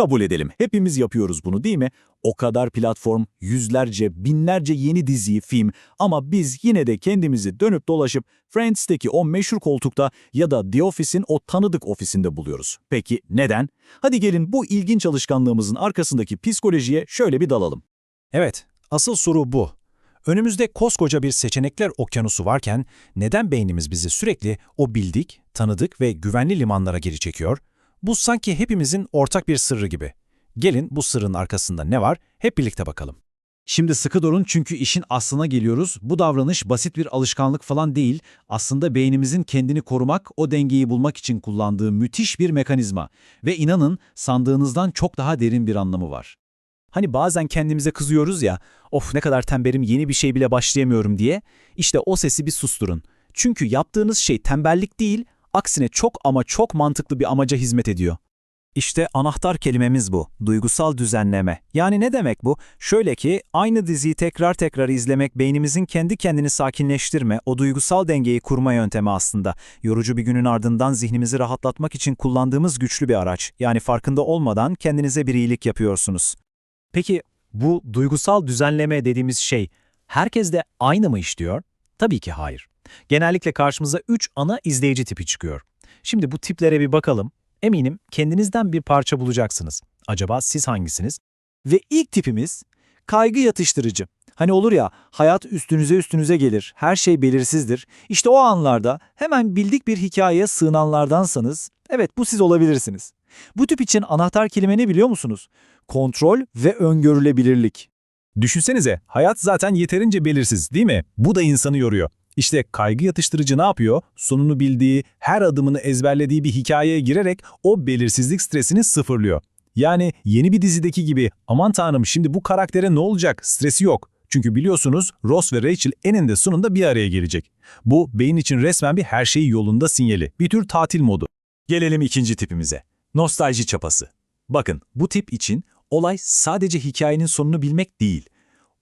Kabul edelim, hepimiz yapıyoruz bunu değil mi? O kadar platform, yüzlerce, binlerce yeni dizi, film ama biz yine de kendimizi dönüp dolaşıp Friends'teki o meşhur koltukta ya da The Office'in o tanıdık ofisinde buluyoruz. Peki neden? Hadi gelin bu ilginç alışkanlığımızın arkasındaki psikolojiye şöyle bir dalalım. Evet, asıl soru bu. Önümüzde koskoca bir seçenekler okyanusu varken neden beynimiz bizi sürekli o bildik, tanıdık ve güvenli limanlara geri çekiyor? Bu sanki hepimizin ortak bir sırrı gibi. Gelin bu sırrın arkasında ne var hep birlikte bakalım. Şimdi sıkı durun çünkü işin aslına geliyoruz. Bu davranış basit bir alışkanlık falan değil. Aslında beynimizin kendini korumak, o dengeyi bulmak için kullandığı müthiş bir mekanizma. Ve inanın sandığınızdan çok daha derin bir anlamı var. Hani bazen kendimize kızıyoruz ya, of ne kadar tembelim yeni bir şey bile başlayamıyorum diye. İşte o sesi bir susturun. Çünkü yaptığınız şey tembellik değil, aksine çok ama çok mantıklı bir amaca hizmet ediyor. İşte anahtar kelimemiz bu, duygusal düzenleme. Yani ne demek bu? Şöyle ki, aynı diziyi tekrar tekrar izlemek beynimizin kendi kendini sakinleştirme, o duygusal dengeyi kurma yöntemi aslında. Yorucu bir günün ardından zihnimizi rahatlatmak için kullandığımız güçlü bir araç. Yani farkında olmadan kendinize bir iyilik yapıyorsunuz. Peki bu duygusal düzenleme dediğimiz şey herkes de aynı mı işliyor? Tabii ki hayır. Genellikle karşımıza 3 ana izleyici tipi çıkıyor. Şimdi bu tiplere bir bakalım. Eminim kendinizden bir parça bulacaksınız. Acaba siz hangisiniz? Ve ilk tipimiz kaygı yatıştırıcı. Hani olur ya hayat üstünüze üstünüze gelir, her şey belirsizdir. İşte o anlarda hemen bildik bir hikayeye sığınanlardansanız evet bu siz olabilirsiniz. Bu tip için anahtar kelime ne biliyor musunuz? Kontrol ve öngörülebilirlik. Düşünsenize, hayat zaten yeterince belirsiz değil mi? Bu da insanı yoruyor. İşte kaygı yatıştırıcı ne yapıyor? Sonunu bildiği, her adımını ezberlediği bir hikayeye girerek o belirsizlik stresini sıfırlıyor. Yani yeni bir dizideki gibi aman tanrım şimdi bu karaktere ne olacak stresi yok. Çünkü biliyorsunuz Ross ve Rachel eninde sonunda bir araya gelecek. Bu beyin için resmen bir her şey yolunda sinyali, bir tür tatil modu. Gelelim ikinci tipimize. Nostalji çapası. Bakın bu tip için olay sadece hikayenin sonunu bilmek değil.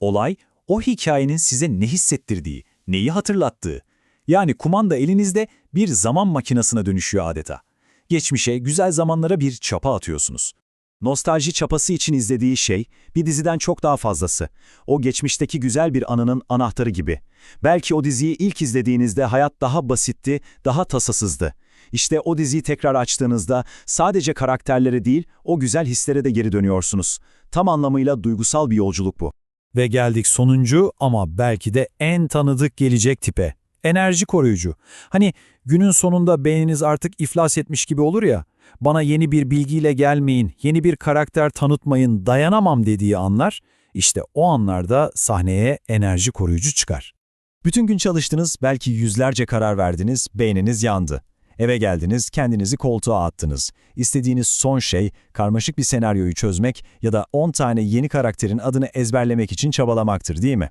Olay o hikayenin size ne hissettirdiği, neyi hatırlattığı. Yani kumanda elinizde bir zaman makinasına dönüşüyor adeta. Geçmişe, güzel zamanlara bir çapa atıyorsunuz. Nostalji çapası için izlediği şey bir diziden çok daha fazlası. O geçmişteki güzel bir anının anahtarı gibi. Belki o diziyi ilk izlediğinizde hayat daha basitti, daha tasasızdı. İşte o diziyi tekrar açtığınızda sadece karakterlere değil, o güzel hislere de geri dönüyorsunuz. Tam anlamıyla duygusal bir yolculuk bu. Ve geldik sonuncu ama belki de en tanıdık gelecek tipe. Enerji koruyucu. Hani günün sonunda beyniniz artık iflas etmiş gibi olur ya, bana yeni bir bilgiyle gelmeyin, yeni bir karakter tanıtmayın, dayanamam dediği anlar, işte o anlarda sahneye enerji koruyucu çıkar. Bütün gün çalıştınız, belki yüzlerce karar verdiniz, beyniniz yandı. Eve geldiniz, kendinizi koltuğa attınız. İstediğiniz son şey, karmaşık bir senaryoyu çözmek ya da 10 tane yeni karakterin adını ezberlemek için çabalamaktır değil mi?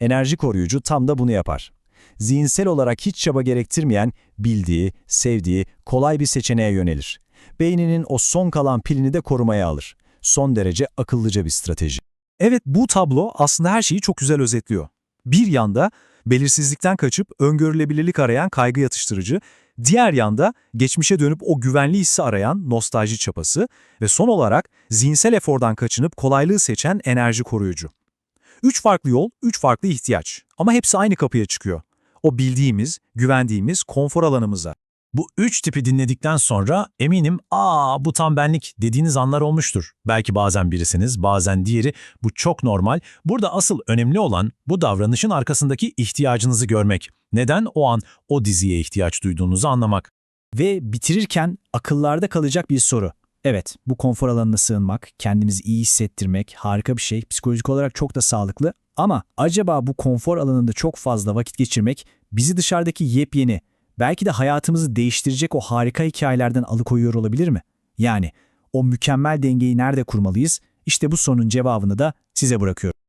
Enerji koruyucu tam da bunu yapar. Zihinsel olarak hiç çaba gerektirmeyen, bildiği, sevdiği, kolay bir seçeneğe yönelir. Beyninin o son kalan pilini de korumaya alır. Son derece akıllıca bir strateji. Evet bu tablo aslında her şeyi çok güzel özetliyor. Bir yanda belirsizlikten kaçıp öngörülebilirlik arayan kaygı yatıştırıcı, diğer yanda geçmişe dönüp o güvenli hissi arayan nostalji çapası ve son olarak zihinsel efordan kaçınıp kolaylığı seçen enerji koruyucu. Üç farklı yol, üç farklı ihtiyaç ama hepsi aynı kapıya çıkıyor. O bildiğimiz, güvendiğimiz konfor alanımıza. Bu üç tipi dinledikten sonra eminim ''Aa bu tam benlik'' dediğiniz anlar olmuştur. Belki bazen birisiniz, bazen diğeri. Bu çok normal. Burada asıl önemli olan bu davranışın arkasındaki ihtiyacınızı görmek. Neden o an o diziye ihtiyaç duyduğunuzu anlamak. Ve bitirirken akıllarda kalacak bir soru. Evet, bu konfor alanına sığınmak, kendimizi iyi hissettirmek harika bir şey. Psikolojik olarak çok da sağlıklı. Ama acaba bu konfor alanında çok fazla vakit geçirmek bizi dışarıdaki yepyeni, belki de hayatımızı değiştirecek o harika hikayelerden alıkoyuyor olabilir mi? Yani o mükemmel dengeyi nerede kurmalıyız? İşte bu sorunun cevabını da size bırakıyorum.